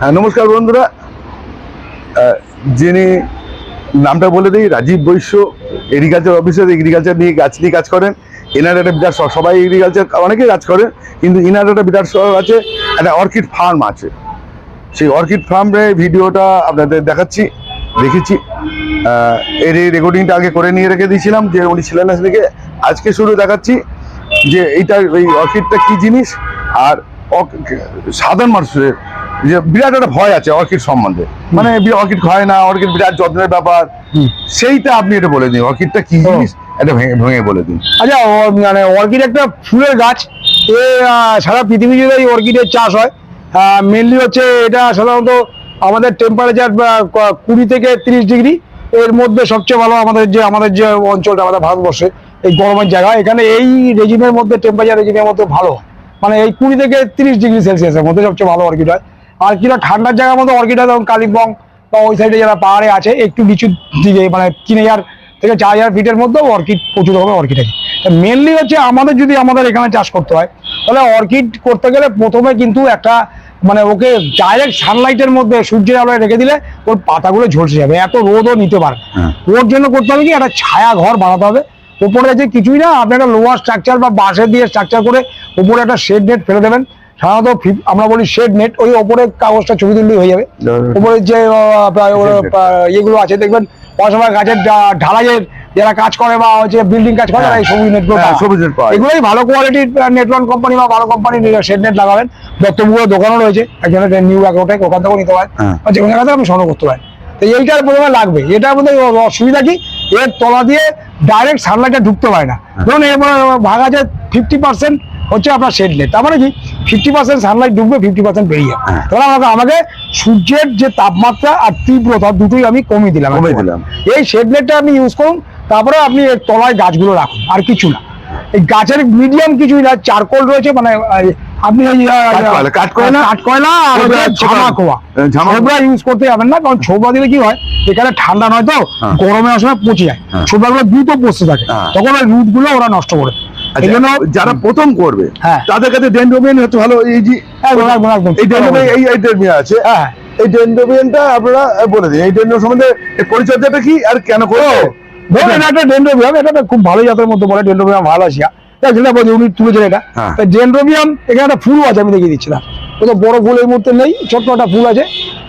হ্যাঁ নমস্কার বন্ধুরা। যিনি নামটা বলে দিই, Rajib Baishya agriculture officer agriculture নিয়ে গাছ নিয়ে কাজ করেন। এনার একটা বিরাট সবাই এগ্রিকালচার অনেকেই কাজ করেন, কিন্তু ইনার একটা বিরাট শখ আছে, একটা অর্কিড ফার্ম আছে। সেই অর্কিড ফার্মে ভিডিওটা আপনাদের দেখাচ্ছি দেখেছি এর এই রেকর্ডিংটা আগে করে নিয়ে রেখে দিয়েছিলাম, যে উনি ছিলেন সেদিকে আজকে শুরু দেখাচ্ছি, যে এইটা এই অর্কিডটা কি জিনিস? আর সাধারণ মানুষের যে বিরাট একটা ভয় আছে অর্কিড সম্বন্ধে। মানে অর্কিড হয় না অর্কিড বিরাট যত্নের ব্যাপার। সেইটা আপনি এটা বলে দিন অর্কিডটা কি জিনিস? এটা ভেঙে ভেঙে বলে দিন। আচ্ছা মানে অর্কিড একটা ফুলের গাছ। এ সারা পৃথিবী জুড়ে এই অর্কিডের চাষ হয়। মেনলি হচ্ছে এটা সাধারণত আমাদের টেম্পারেচার কুড়ি থেকে তিরিশ ডিগ্রি। এর মধ্যে সবচেয়ে ভালো আমাদের যে আমাদের যে অঞ্চলটা আমাদের ভারতবর্ষে এই গরমের জায়গা এখানে এই রেজিমের মধ্যে টেম্পারেচার রেজিমের মধ্যে ভালো হয়। মানে এই কুড়ি থেকে তিরিশ ডিগ্রি সেলসিয়াসের মধ্যে সবচেয়ে ভালো অর্কিড হয়। আর কিনা ঠান্ডার জায়গার মধ্যে অর্কিড যেমন কালিম্পং বা ওই সাইডে যারা পাহাড়ে আছে একটু নিচুর দিকে মানে তিন হাজার থেকে চার হাজার ফিটের মধ্যেও অর্কিড প্রচুর হবে অর্কিড আছে মেনলি হচ্ছে আমাদের যদি আমাদের এখানে চাষ করতে হয় তাহলে অর্কিড করতে গেলে প্রথমে কিন্তু একটা মানে ওকে ডাইরেক্ট সানলাইটের মধ্যে সূর্যের আলোয় রেখে দিলে ওর পাতাগুলো ঝলসে যাবে এত রোদও নিতে পারে। হ্যাঁ। ওর জন্য করতে হবে কি একটা ছায়া ঘর বানাতে হবে উপরে আছে কিছুই না আপনি একটা লোয়ার স্ট্রাকচার বা বাঁশের দিয়ে স্ট্রাকচার করে উপরে একটা শেড নেট ফেলে দেবেন সাধারণত আমরা বলি শেড নেট ওই ওপরে কাগজটা ছবি তুললেই হয়ে যাবে। উপরে যে ইয়েগুলো আছে দেখবেন অনেক সময় গাছের ঢালাইয়ের যারা কাজ করে বা হচ্ছে বিল্ডিং কাজ করে তারা এই সবুজ নেটগুলো হ্যাঁ, সবুজ এগুলোই ভালো কোয়ালিটির নেটওয়ার্ক কোম্পানি বা ভালো কোম্পানি শেড নেট লাগাবেন। দত্তপুরের দোকানও রয়েছে একজনের নিউ অ্যাকাউন্টে ওখান থেকেও নিতে পারেন। হ্যাঁ। বা যে কোনো জায়গা থেকে আপনি সংগ্রহ করতে পারেন। তো এইটার প্রথমে লাগবে। এটার মধ্যে অসুবিধা কি? এর তলা দিয়ে ডাইরেক্ট সানলাইটটা ঢুকতে পারে না। ধরুন এর ভাগ আছে ফিফটি পার্সেন্ট হচ্ছে আপনার শেড নেট তার মানে কি ফিফটি পার্সেন্ট সানলাইট ঢুকবে ফিফটি পার্সেন্ট বেরিয়ে হ্যাঁ। তাহলে আমাকে আমাকে সূর্যের যে তাপমাত্রা আর তীব্রতা দুটোই আমি কমিয়ে দিলাম কমিয়ে দিলাম। এই শেড নেটটা আপনি ইউজ করুন তারপরে আপনি এর তলায় গাছগুলো রাখুন আর কিছু না এই গাছের মিডিয়াম কিছুই না চারকোল রয়েছে মানে আপনি কাঠকয়লা, কাঠকয়লা? আর। ঝামা কোয়া হ্যাঁ, ইউজ করতে যাবেন না কারণ ছোবড়া দিলে কি হয় এখানে ঠান্ডা নয় তো হ্যাঁ। গরমে সময় পচে যায়। ছোবড়াগুলো দ্রুত পচতে থাকে। তখন ওই রুটগুলো ওরা নষ্ট করে এই আচ্ছা, জন্য যারা প্রথম করবে হ্যাঁ। তাদের কাছে হচ্ছে ভালো এই যে একদম। এই আছে। হ্যাঁ। এই আপনারা বলে দিন। এই ডেন্ড্রো সম্বন্ধে পরিচর্যাটা কি আর কেন করবে ধরুন একটা ডেন্ড্রোবিয়াম এটা খুব ভালো জাতের মধ্যে বলে ডেন্ড্রোবিয়াম ভালো আসিয়া যেটা বলছি উনি তুলেছেন এটা। হ্যাঁ। ডেন্ড্রোবিয়াম এখানে একটা ফুল আছে আমি দেখিয়ে দিচ্ছি না বড় ফুল এই মুহূর্তে নেই ছোট্ট একটা ফুল আছে।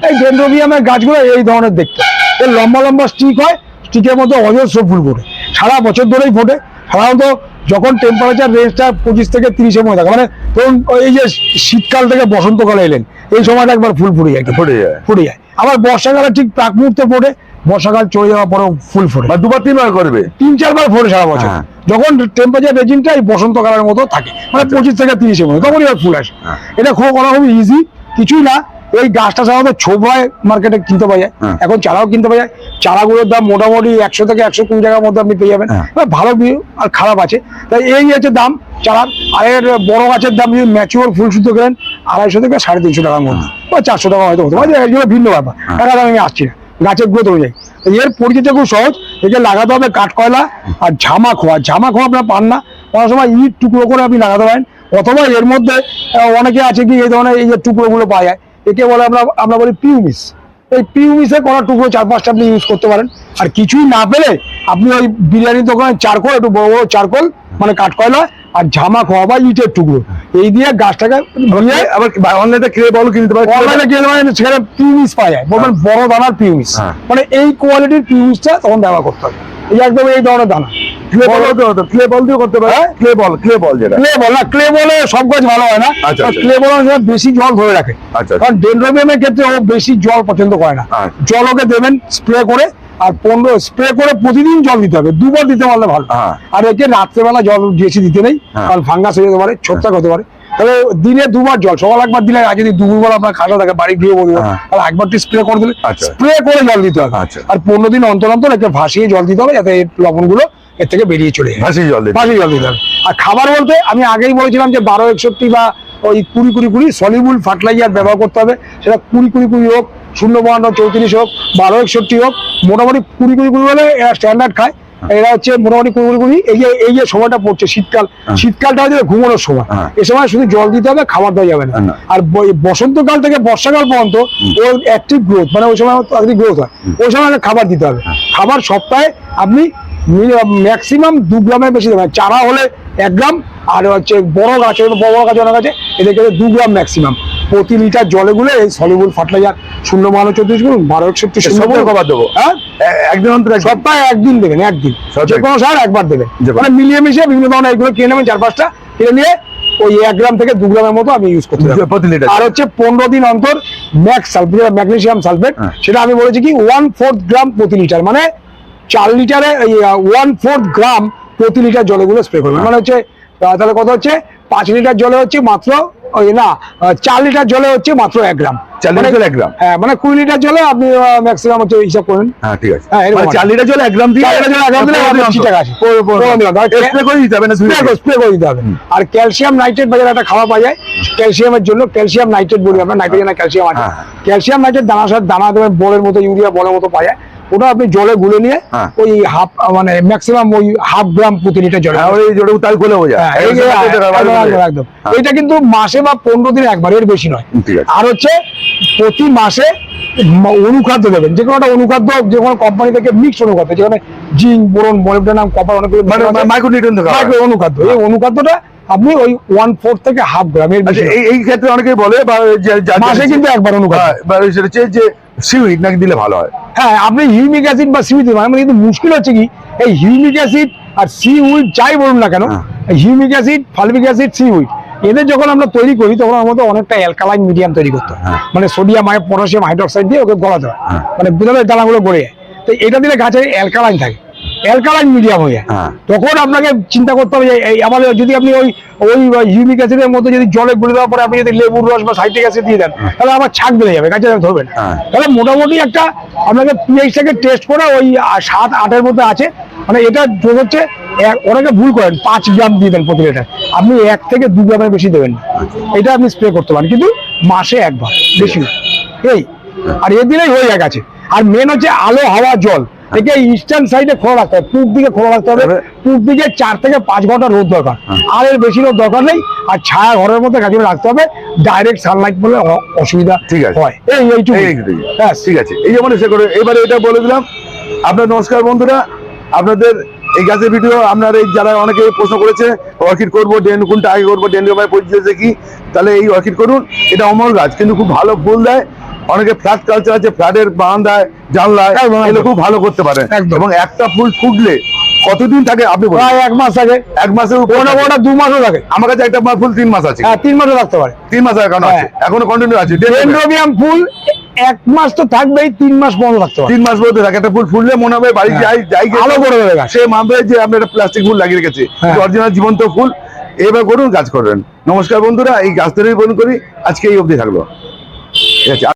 এই ডেন্ড্রোবিয়ামের গাছগুলো এই ধরনের দেখতে। এর লম্বা লম্বা স্টিক হয় স্টিকের মধ্যে অজস্র ফুল ফোটে। সারা বছর ধরেই ফোটে। সাধারণত যখন টেম্পারেচার রেঞ্জটা পঁচিশ থেকে তিরিশের মধ্যে থাকে মানে ধরুন এই যে শীতকাল থেকে বসন্তকালে এলেন এই সময়টা একবার ফুল ফুটে যায় ফুটে যায়। ফুটে যায়। আবার বর্ষাকালে ঠিক প্রাক মুহূর্তে ফোটে বর্ষাকাল চলে যাওয়ার পরেও ফুল ফোটে। বা দুবার তিনবার করবে। তিন চারবার ফোটে সারা বছর। হ্যাঁ। যখন টেম্পারেচার রেজিমটা এই বসন্তকালের মতো থাকে মানে পঁচিশ থেকে তিরিশের মধ্যে তখনই এবার ফুল আসে। হ্যাঁ। এটা খুব করা খুব ইজি কিছুই না। এই গাছটা সাধারণত ছোবড়ায় মার্কেটে কিনতে পাওয়া যায়। হ্যাঁ। এখন চারাও কিনতে পাওয়া যায়। চারাগুলোর দাম মোটামুটি একশো থেকে একশো কুড়ি টাকার মধ্যে আপনি পেয়ে যাবেন। হ্যাঁ। ভালো আর খারাপ আছে। তাই এই হচ্ছে দাম চারার। আর এর বড় গাছের দাম যদি ম্যাচিওর ফুল শুদ্ধ করেন আড়াইশো থেকে সাড়ে তিনশো টাকার মধ্যে। বা চারশো টাকা হয়তো হতে পারে। এগুলো ভিন্ন ব্যাপার। হ্যাঁ। টাকা দাম আমি আসছি না। গাছের গ্রোথ অনুযায়ী। তো এর পরিচর্যা খুব সহজ। একে লাগাতে হবে কাঠকয়লা আর ঝামা খোয়া। ঝামা খোয়া আপনার পান না। অনেক সময় ইট টুকরো করে আপনি লাগাতে পারেন। অথবা এর মধ্যে অনেকে আছে কি এই ধরনের এই যে টুকরোগুলো পাওয়া যায়। একে বলে আমরা আমরা বলি পিউমিস। এই পিউমিসে করা টুকরো চার পাঁচটা আপনি ইউজ করতে পারেন। আর কিছুই না পেলে আপনি ওই বিরিয়ানির দোকানে চারকোল একটু বড় বড় চারকোল মানে কাঠকয়লা আর ঝামা খোয়া বা ইটের টুকরো। এই দিয়ে গাছটাকে দিয়ে আবার অনলাইনে ক্রে বল কিনতে পারে? অনলাইনে কিনতে পারেন সেখানে পিউমিস পাওয়া যায়। বলবেন বড় দানার পিউমিস। হ্যাঁ। মানে এই কোয়ালিটির পিউমিসটা তখন ব্যবহার করতে হবে। এই একদম এই ধরনের দানা। ক্লে বল হতো ক্লে বল দিয়ে করতে পারে? ক্লে বল ক্লে বল যেটা ক্লে বল না ক্লে বলে সব গাছ ভালো হয় না আচ্ছা, আচ্ছা। ক্লে বল বেশি জল ধরে রাখে আচ্ছা। কারণ ডেন্ড্রোবিয়ামের ক্ষেত্রে ও বেশি জল পছন্দ করে না আচ্ছা। জল ওকে দেবেন স্প্রে করে আর পনেরো স্প্রে করে প্রতিদিন জল দিতে হবে দুবার দিতে পারলে ভালো হ্যাঁ। আর একে রাত্রেবেলা জল বেশি দিতে নেই হ্যাঁ। কারণ ফাঙ্গাস হয়ে যেতে পারে ছত্রাক হতে পারে তাহলে দিনে দুবার জল সকাল একবার দিলে আর যদি দুপুরবেলা আপনার খাসা থাকে বাড়ি গৃহ বলব হ্যাঁ। তাহলে একবার স্প্রে করে দিলে আচ্ছা। স্প্রে করে জল দিতে হবে আচ্ছা। আর পনেরো দিন অন্তর অন্তর একে ভাসিয়ে জল দিতে হবে যাতে এর লবণগুলো এর থেকে বেরিয়ে চলে যায় ভাসি জল দিতে। আর খাবার বলতে আমি আগেই বলেছিলাম যে বারো একষট্টি বা ওই কুড়ি কুড়ি কুড়ি সলিবুল ফার্টিলাইজার ব্যবহার করতে হবে। সেটা কুড়ি কুড়ি কুড়ি হোক শূন্য বাহান্ন চৌত্রিশ হোক বারো একষট্টি হোক মোটামুটি কুড়ি কুড়ি কুড়ি হলে এরা স্ট্যান্ডার্ড খায়। এটা হচ্ছে মোটামুটি কুড়ি কুড়ি এই যে এই যে সময়টা পড়ছে শীতকাল হ্যাঁ। শীতকালটা হচ্ছে ঘুমানোর সময়। হ্যাঁ। এ সময় শুধু জল দিতে হবে খাবার দেওয়া যাবে না। আর বসন্তকাল থেকে বর্ষাকাল পর্যন্ত ওর অ্যাক্টিভ গ্রোথ মানে ওই সময় গ্রোথ হয়। ওই সময় খাবার দিতে হবে। হ্যাঁ। খাবার সপ্তাহে আপনি ম্যাক্সিমাম দু গ্রামের বেশি দেবেন চারা হলে এক গ্রাম আর হচ্ছে বড় গাছ বড় বড় গাছ অনেক আছে এদেরকে দু গ্রাম ম্যাক্সিমাম প্রতি লিটার জলে গুলে এই সলিবুল ফার্টিলাইজার শূন্য বাহান্ন চৌত্রিশ গুণ বারো একষট্টি কবার দেবো? হ্যাঁ? একদিন অন্তর সপ্তাহে একদিন দেবেন একদিন। যে কোনো সার একবার দেবেন। মানে মিলিয়ে মিশিয়ে বিভিন্ন ধরনের এগুলো কিনে নেবেন চার পাঁচটা কিনে নিয়ে ওই এক গ্রাম থেকে দু গ্রামের মতো আমি ইউজ করতে প্রতি লিটার। আর হচ্ছে পনেরো দিন অন্তর ম্যাক্স সালফেট ম্যাগনেসিয়াম সালফেট। সেটা আমি বলেছি কি ওয়ান ফোর্থ গ্রাম প্রতি লিটার। মানে চার লিটারে ওয়ান ফোর্থ গ্রাম প্রতি লিটার জলে গুলো স্প্রে করবেন। মানে হচ্ছে তাহলে কত হচ্ছে? পাঁচ লিটার জলে হচ্ছে মাত্র ওই না চার লিটার জলে হচ্ছে মাত্র এক গ্রাম চার লিটার জলে এক গ্রাম? হ্যাঁ মানে কুড়ি লিটার জলে আপনি ম্যাক্সিমাম হচ্ছে হিসাব করেন। হ্যাঁ ঠিক আছে। হ্যাঁ, এরকম চার লিটার জলে এক গ্রাম দিয়ে চার লিটার জলে এক গ্রাম দিলে পনেরো দিন আমাদের অন্তর। ঠিক আছে। পনেরো- পনেরো- পনেরো দিন অন্তর। আর স্প্রে করে দিতে হবে না স্প্রে করে- দিতে হবে। আর ক্যালসিয়াম নাইট্রেট বাজারে একটা খাওয়া পাওয়া যায়। ক্যালসিয়ামের জন্য ক্যালসিয়াম নাইট্রেট বলি আমরা নাইট্রোজেন ক্যালসিয়াম আছে। হ্যাঁ। ক্যালসিয়াম নাইট্রেট দানা সার দানা দেবেন বলের মতো ইউরিয়া বলের মতো পাওয়া যায়। ওটা আপনি জলে গুলে নিয়ে হ্যাঁ। ওই হাফ মানে ম্যাক্সিমাম ওই হাফ গ্রাম প্রতি লিটার জলে হ্যাঁ, ওই জোরে উতাল করলে হয়ে একদম। এটা কিন্তু মাসে বা পনেরো দিনে একবার এর বেশি নয়। আর হচ্ছে প্রতি মাসে অনুখাদ্য দেবেন। যে কোনো একটা অনুখাদ্য যে কোনো কোম্পানি থেকে মিক্স অনুখাদ্য যেখানে জিঙ্ক বোরন মলিবডেনাম কপার অনেকগুলো মানে মাইক্রোনিউট্রিয়েন্ট মাইক্রো অনুখাদ্য। এই অনুখাদ্যটা আপনি ওই ওয়ান ফোর থেকে হাফ গ্রাম এর বেশি আচ্ছা। এই ক্ষেত্রে অনেকেই বলে বা মাসে কিন্তু একবার অনুখাদ্য। সেটা যে সিউইড নাকি দিলে ভালো হয় হ্যাঁ আপনি হিউমিক অ্যাসিড বা সিউরিট দিবেন মানে কিন্তু মুশকিল হচ্ছে কি এই হিউমিক অ্যাসিড আর সিউইড যাই বলুন না কেন হ্যাঁ। Humic acid fulvic acid seaweed এদের যখন আমরা তৈরি করি তখন আমাদের অনেকটা অ্যালকালাইন মিডিয়াম তৈরি করতে হয় হ্যাঁ। মানে সোডিয়াম পটাসিয়াম হাইড্রক্সাইড দিয়ে ওকে গলাতে হয় হ্যাঁ। মানে দানাগুলো গড়ে যায় তো এটা দিলে গাছের অ্যালকালাইন থাকে অ্যালকালাইন মিডিয়াম হয়ে যায়। হ্যাঁ। তখন আপনাকে চিন্তা করতে হবে যে এই আমাদের যদি আপনি ওই ওই হিউমিক অ্যাসিডের মধ্যে যদি জলে গুলে দেওয়ার পরে আপনি যদি লেবুর রস বা সাইট্রিক অ্যাসিড দিয়ে দেন তাহলে আবার ছাক বেড়ে যাবে গাছে ধরবে না। হ্যাঁ। তাহলে মোটামুটি একটা আপনাকে পিএইচটাকে টেস্ট করে ওই সাত আটের মধ্যে আছে। মানে এটা যোগ হচ্ছে অনেকে ভুল করেন পাঁচ গ্রাম দিয়ে দেন প্রতি লিটার। আপনি এক থেকে দু গ্রামের বেশি দেবেন এটা আপনি স্প্রে করতে পারেন কিন্তু মাসে একবার বেশি এই আর এর দিনেই হয়ে যায় গাছে আর মেন হচ্ছে আলো হাওয়া জল। একে ইস্টার্ন সাইডে খোলা রাখতে হবে পূব দিকে খোলা রাখতে হবে? পূব দিকে চার থেকে পাঁচ ঘণ্টা রোদ দরকার। আর এর বেশি রোদ দরকার নেই আর ছায়া ঘরের মধ্যে গাছে রাখতে হবে ডাইরেক্ট সানলাইট বলে অসুবিধা ঠিক আছে। হয়। এই এইটুকু। ব্যাস। ঠিক আছে। এই যেমন সে করে এবারে এটা বলে দিলাম। আপনার নমস্কার বন্ধুরা আপনাদের এই গাছের ভিডিও আপনার এই যারা অনেকে প্রশ্ন করেছে অর্কিড করব ডেন কোনটা আগে করব ডেন্ড্রোমায় পরিচয় দেখি তাহলে এই অর্কিড করুন। এটা অমর গাছ কিন্তু খুব ভালো ফুল দেয়। অনেকে ফ্ল্যাট কালচার আছে ফ্ল্যাটের বারান্দায় জানলায় এগুলো খুব ভালো করতে পারে। এবং একটা ফুল ফুটলে কতদিন থাকে আপনি প্রায় এক মাস আগে এক মাসের উপর কোনোটা দু মাসও থাকে। আমার কাছে একটা ফুল তিন মাস আছে। হ্যাঁ তিন মাসও থাকতে পারে। তিন মাস এখনও আছে। হ্যাঁ। এখনও কন্টিনিউ আছে। ডেন্ড্রোবিয়াম ফুল এক মাস তো থাকবেই তিন মাস বন্ধ থাকতে তিন মাস বলতে থাকে। একটা ফুল ফুললে মনে হবে বাড়ি হ্যাঁ। যাই যাই আলো করে দেবে। সে মানবে যে আপনি একটা প্লাস্টিক ফুল লাগিয়ে রেখেছে। হ্যাঁ। অরিজিনাল জীবন্ত ফুল। এবার করুন কাজ করবেন। নমস্কার বন্ধুরা এই গাছ তৈরি বন্ধ করি আজকে এই অবধি থাকল। ঠিক আছে।